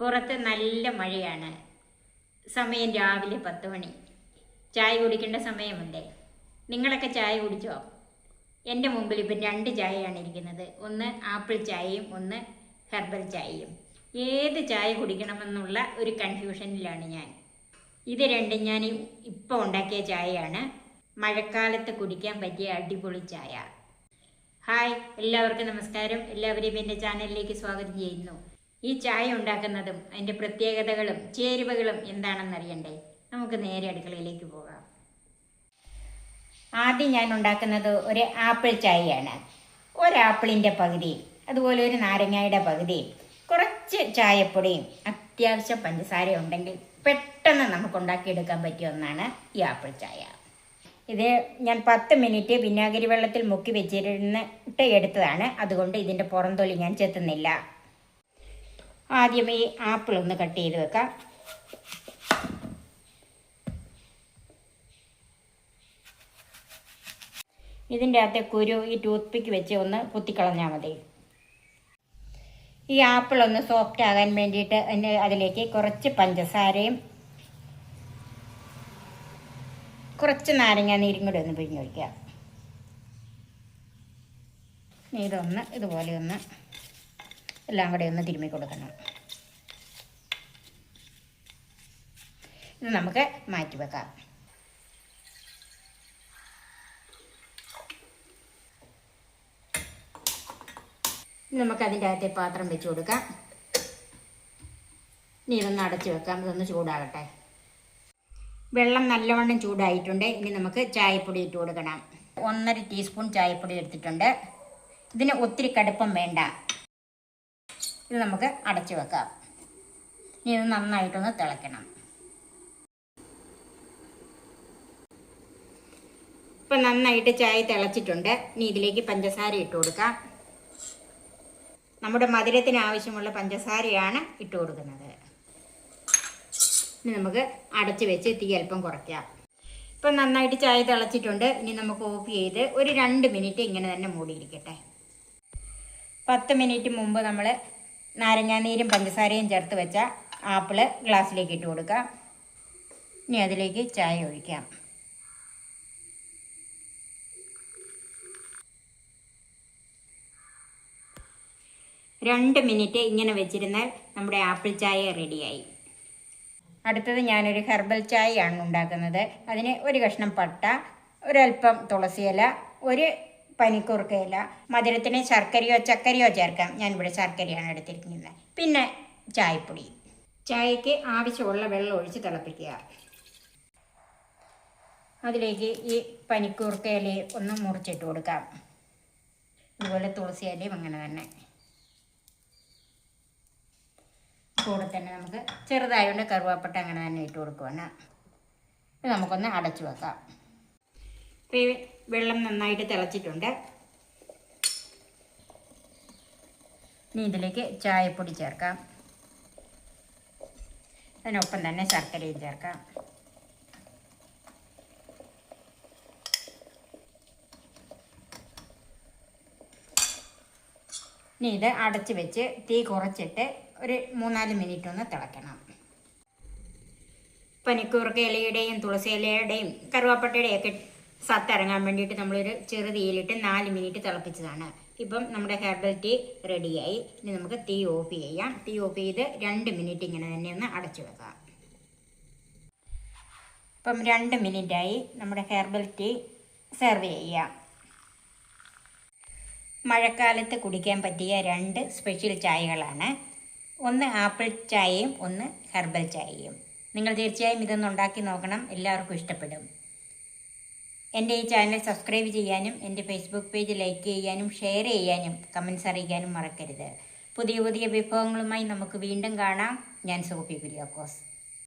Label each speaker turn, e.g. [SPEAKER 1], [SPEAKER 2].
[SPEAKER 1] പുറത്ത് നല്ല മഴയാണ്. സമയം രാവിലെ പത്ത് മണി. ചായ കുടിക്കേണ്ട സമയമല്ലേ നിങ്ങളൊക്കെ ചായ കുടിച്ചോ? എന്റെ മുമ്പിൽ ഇപ്പം രണ്ട് ചായയാണ് ഇരിക്കുന്നത്. ഒന്ന് ആപ്പിൾ ചായയും ഒന്ന് ഹെർബൽ ചായയും. ഏത് ചായ കുടിക്കണമെന്നുള്ള ഒരു കൺഫ്യൂഷനിലാണ് ഞാൻ. ഇത് രണ്ടും ഞാൻ ഇപ്പോൾ ഉണ്ടാക്കിയ ചായയാണ്. മഴക്കാലത്ത് കുടിക്കാൻ പറ്റിയ അടിപൊളി ചായ. ഹായ് എല്ലാവർക്കും നമസ്കാരം. എല്ലാവരെയും എന്റെ ചാനലിലേക്ക് സ്വാഗതം ചെയ്യുന്നു. ഈ ചായ ഉണ്ടാക്കുന്നതും അതിന്റെ പ്രത്യേകതകളും ചേരുവകളും എന്താണെന്ന് അറിയണ്ടേ നമുക്ക് നേരെ അടുക്കളയിലേക്ക് പോകാം. ആദ്യം ഞാൻ ഉണ്ടാക്കുന്നത് ഒരു ആപ്പിൾ ചായയാണ്. ഒരാപ്പിളിന്റെ പകുതിയും അതുപോലെ ഒരു നാരങ്ങയുടെ പകുതിയും കുറച്ച് ചായപ്പൊടിയും അത്യാവശ്യം പഞ്ചസാര ഉണ്ടെങ്കിൽ പെട്ടെന്ന് നമുക്ക് ഉണ്ടാക്കിയെടുക്കാൻ പറ്റിയ ഒന്നാണ് ഈ ആപ്പിൾ ചായ. ഇത് ഞാൻ പത്ത് മിനിറ്റ് വിനാഗിരി വെള്ളത്തിൽ മുക്കി വെച്ചിരുന്നിട്ട് എടുത്തതാണ്. അതുകൊണ്ട് ഇതിന്റെ പുറംതൊലി ഞാൻ ചെത്തുന്നില്ല. ആദ്യം ഈ ആപ്പിൾ ഒന്ന് കട്ട് ചെയ്ത് വെക്കാം. ഇതിന്റെ അകത്തെ കുരു ഈ ടൂത്ത് പിക്ക് വെച്ച് ഒന്ന് കുത്തിക്കളഞ്ഞാൽ മതി. ഈ ആപ്പിൾ ഒന്ന് സോഫ്റ്റ് ആകാൻ വേണ്ടിയിട്ട് അതിലേക്ക് കുറച്ച് പഞ്ചസാരയും കുറച്ച് നാരങ്ങ നീരും കൂടി ഒന്ന് പിഴിഞ്ഞൊഴിക്കാം. ഇതൊന്ന് ഇതുപോലെ ഒന്ന് എല്ലാം കൂടെ ഒന്ന് തിരുമ്മി കൊടുക്കണം. ഇത് നമുക്ക് മാറ്റി വെക്കാം. ഇനി നമുക്ക് അതിന്റെ അകത്തെ പാത്രം വെച്ച് കൊടുക്കാം. ഇനി ഇതൊന്ന് അടച്ച് വെക്കാം. ഇതൊന്ന് ചൂടാകട്ടെ. വെള്ളം നല്ലവണ്ണം ചൂടായിട്ടുണ്ട്. ഇനി നമുക്ക് ചായപ്പൊടി ഇട്ട് കൊടുക്കണം. ഒന്നര ടീസ്പൂൺ ചായപ്പൊടി എടുത്തിട്ടുണ്ട്. ഇതിന് ഒത്തിരി കടുപ്പം വേണ്ട. ഇത് നമുക്ക് അടച്ചു വെക്കാം. ഇനി ഇത് നന്നായിട്ടൊന്ന് തിളയ്ക്കണം. ഇപ്പൊ നന്നായിട്ട് ചായ തിളച്ചിട്ടുണ്ട്. ഇനി ഇതിലേക്ക് പഞ്ചസാര ഇട്ട് കൊടുക്കാം. നമ്മുടെ മധുരത്തിന് ആവശ്യമുള്ള പഞ്ചസാരയാണ് ഇട്ട് കൊടുക്കുന്നത്. ഇനി നമുക്ക് അടച്ചു വെച്ച് തീ അല്പം കുറയ്ക്കാം. ഇപ്പൊ നന്നായിട്ട് ചായ തിളച്ചിട്ടുണ്ട്. ഇനി നമുക്ക് ഓഫ് ചെയ്ത് ഒരു രണ്ട് മിനിറ്റ് ഇങ്ങനെ തന്നെ മൂടിയിരിക്കട്ടെ. പത്ത് മിനിറ്റ് മുമ്പ് നമ്മൾ നാരങ്ങാനീരും പഞ്ചസാരയും ചേർത്ത് വെച്ച ആപ്പിൾ ഗ്ലാസ്സിലേക്ക് ഇട്ട് കൊടുക്കാം. ഇനി അതിലേക്ക് ചായ ഒഴിക്കാം. രണ്ട് മിനിറ്റ് ഇങ്ങനെ വെച്ചിരുന്നാൽ നമ്മുടെ ആപ്പിൾ ചായ റെഡിയായി. അടുത്തത് ഞാനൊരു ഹെർബൽ ചായയാണ് ഉണ്ടാക്കുന്നത്. അതിന് ഒരു കഷ്ണം പട്ട ഒരൽപ്പം തുളസിയില ഒരു പനിക്കൂർക്കയില മധുരത്തിന് ശർക്കരയോ ചക്കരയോ ചേർക്കാം. ഞാനിവിടെ ശർക്കരയാണ് എടുത്തിരിക്കുന്നത്. പിന്നെ ചായപ്പൊടി. ചായക്ക് ആവശ്യമുള്ള വെള്ളം ഒഴിച്ച് തിളപ്പിക്കുക. അതിലേക്ക് ഈ പനിക്കൂർക്കയില ഒന്ന് മുറിച്ചിട്ട് കൊടുക്കാം. അതുപോലെ തുളസി ഇലയും അങ്ങനെ തന്നെ. കൂടെ തന്നെ നമുക്ക് ചെറുതായതുകൊണ്ട് കറുവാപ്പട്ട അങ്ങനെ തന്നെ ഇട്ട് കൊടുക്കുവാണ്. നമുക്കൊന്ന് അടച്ചു വെക്കാം. വെള്ളം നന്നായിട്ട് തിളച്ചിട്ടുണ്ട്. ഇനി ഇതിലേക്ക് ചായപ്പൊടി ചേർക്കാം. അതിനൊപ്പം തന്നെ ശർക്കരയും ചേർക്കാം. ഇനി ഇത് അടച്ച് വെച്ച് തീ കുറച്ചിട്ട് ഒരു മൂന്നാൽ മിനിറ്റ് ഒന്ന് തിളക്കണം പനിക്കൂർക്ക ഇലയുടെയും തുളസി ഇലയുടെയും ഒക്കെ സത്ത് ഇറങ്ങാൻ വേണ്ടിയിട്ട് നമ്മളൊരു ചെറു തീയിലിട്ട് നാല് മിനിറ്റ് തിളപ്പിച്ചതാണ്. ഇപ്പം നമ്മുടെ ഹെർബൽ ടീ റെഡിയായി ഇനി നമുക്ക് തീ ഓഫ് ചെയ്യാം. തീ ഓഫ് ചെയ്ത് രണ്ട് മിനിറ്റ് ഇങ്ങനെ തന്നെ ഒന്ന് അടച്ചു വെക്കാം. ഇപ്പം രണ്ട് മിനിറ്റായി നമ്മുടെ ഹെർബൽ ടീ സെർവ് ചെയ്യാം. മഴക്കാലത്ത് കുടിക്കാൻ പറ്റിയ രണ്ട് സ്പെഷ്യൽ ചായകളാണ്. ഒന്ന് ആപ്പിൾ ചായയും ഒന്ന് ഹെർബൽ ചായയും. നിങ്ങൾ തീർച്ചയായും ഇതൊന്ന് ഉണ്ടാക്കി നോക്കണം. എല്ലാവർക്കും ഇഷ്ടപ്പെടും. എന്റെ ഈ ചാനൽ സബ്സ്ക്രൈബ് ചെയ്യാനും എന്റെ ഫേസ്ബുക്ക് പേജ് ലൈക്ക് ചെയ്യാനും ഷെയർ ചെയ്യാനും കമൻസ് അറിയിക്കാനും മറക്കരുത്. പുതിയ പുതിയ വിഭവങ്ങളുമായി നമുക്ക് വീണ്ടും കാണാം. ഞാൻ സോഫി കുര്യാക്കോസ്.